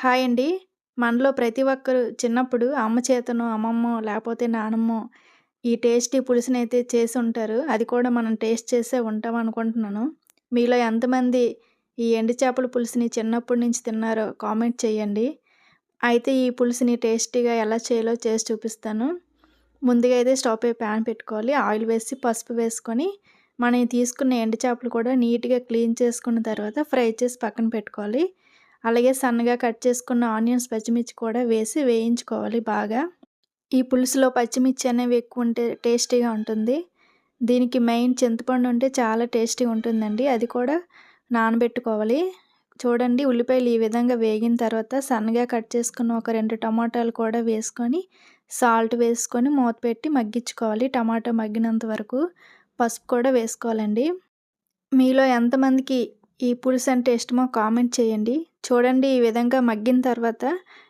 Hi అండి. మనలో ప్రతి ఒక్కరు చిన్నప్పుడు అమ్మ చేతను అమ్మమ్మో లేకపోతే నానమ్మో ఈ టేస్టీ పులుసునైతే చేసుంటారు. అది కూడా మనం టేస్ట్ చేసే ఉంటాం అనుకుంటున్నాను. మీలో ఎంతమంది ఈ ఎండు చేపల పులుసుని చిన్నప్పటి నుంచి తిన్నారో కామెంట్ చేయండి. అయితే ఈ పులుసుని టేస్టీగా ఎలా చేయాలో చేసి చూపిస్తాను. ముందుగా అయితే స్టవ్ పై ప్యాన్ పెట్టుకోవాలి. ఆయిల్ వేసి, పసుపు వేసుకొని మనం తీసుకున్న ఎండు చేపలు కూడా నీట్‌గా క్లీన్ చేసుకున్న తర్వాత ఫ్రై చేసి పక్కన పెట్టుకోవాలి. అలాగే సన్నగా కట్ చేసుకున్న ఆనియన్స్, పచ్చిమిర్చి కూడా వేసి వేయించుకోవాలి బాగా. ఈ పులుసులో పచ్చిమిర్చి అనేవి ఎక్కువ ఉంటే టేస్టీగా ఉంటుంది. దీనికి మెయిన్ చింతపండు ఉంటే చాలా టేస్టీగా ఉంటుందండి. అది కూడా నానబెట్టుకోవాలి. చూడండి ఉల్లిపాయలు ఈ విధంగా వేగిన తర్వాత సన్నగా కట్ చేసుకున్న ఒక రెండు టమాటాలు కూడా వేసుకొని, సాల్ట్ వేసుకొని మూత పెట్టి మగ్గించుకోవాలి. టమాటా మగ్గినంత వరకు. పసుపు కూడా వేసుకోవాలండి. మీలో ఎంతమందికి ఈ పులుసు అంటే ఇష్టమో కామెంట్ చేయండి. చూడండి ఈ విధంగా మగ్గిన తర్వాత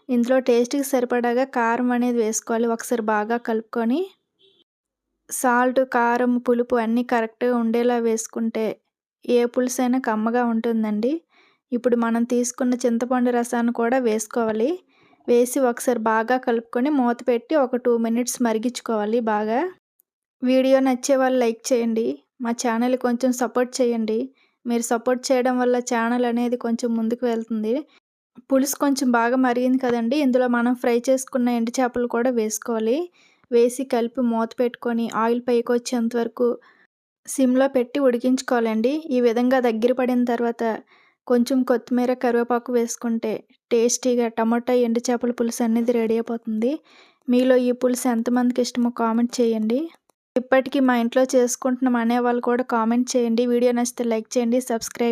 ఇందులో టేస్ట్‌కి సరిపడాగా కారం అనేది వేసుకోవాలి. ఒకసారి బాగా కలుపుకొని సాల్ట్, కారం, పులుపు అన్నీ కరెక్ట్‌గా ఉండేలా వేసుకుంటే ఏ పులుసైనా కమ్మగా ఉంటుందండి. ఇప్పుడు మనం తీసుకున్న చింతపండు రసాన్ని కూడా వేసుకోవాలి. వేసి ఒకసారి బాగా కలుపుకొని మూత పెట్టి ఒక టూ మినిట్స్ మరిగించుకోవాలి బాగా. వీడియో నచ్చే వాళ్ళు లైక్ చేయండి. మా ఛానల్ కొంచెం సపోర్ట్ చేయండి. మీరు సపోర్ట్ చేయడం వల్ల ఛానల్ అనేది కొంచెం ముందుకు వెళ్తుంది. పులుసు కొంచెం బాగా మరిగింది కదండి ఇందులో మనం ఫ్రై చేసుకున్న ఎండు చేపలు కూడా వేసుకోవాలి. వేసి కలిపి మూత పెట్టుకొని ఆయిల్ పైకొచ్చేంత వరకు సిమ్‌లో పెట్టి ఉడికించుకోవాలండి. ఈ విధంగా దగ్గర పడిన తర్వాత కొంచెం కొత్తిమీర, కరివేపాకు వేసుకుంటే టేస్టీగా టమాటా ఎండు చేపల పులుసు అనేది రెడీ అయిపోతుంది. మీలో ఈ పులుసు ఎంతమందికి ఇష్టమో కామెంట్ చేయండి. ఇప్పటికి మా ఇంట్లో చేసుకుంటున్నాం అనేవాళ్ళు కూడా కామెంట్ చేయండి. వీడియో నచ్చితే లైక్ చేయండి. సబ్స్క్రైబ్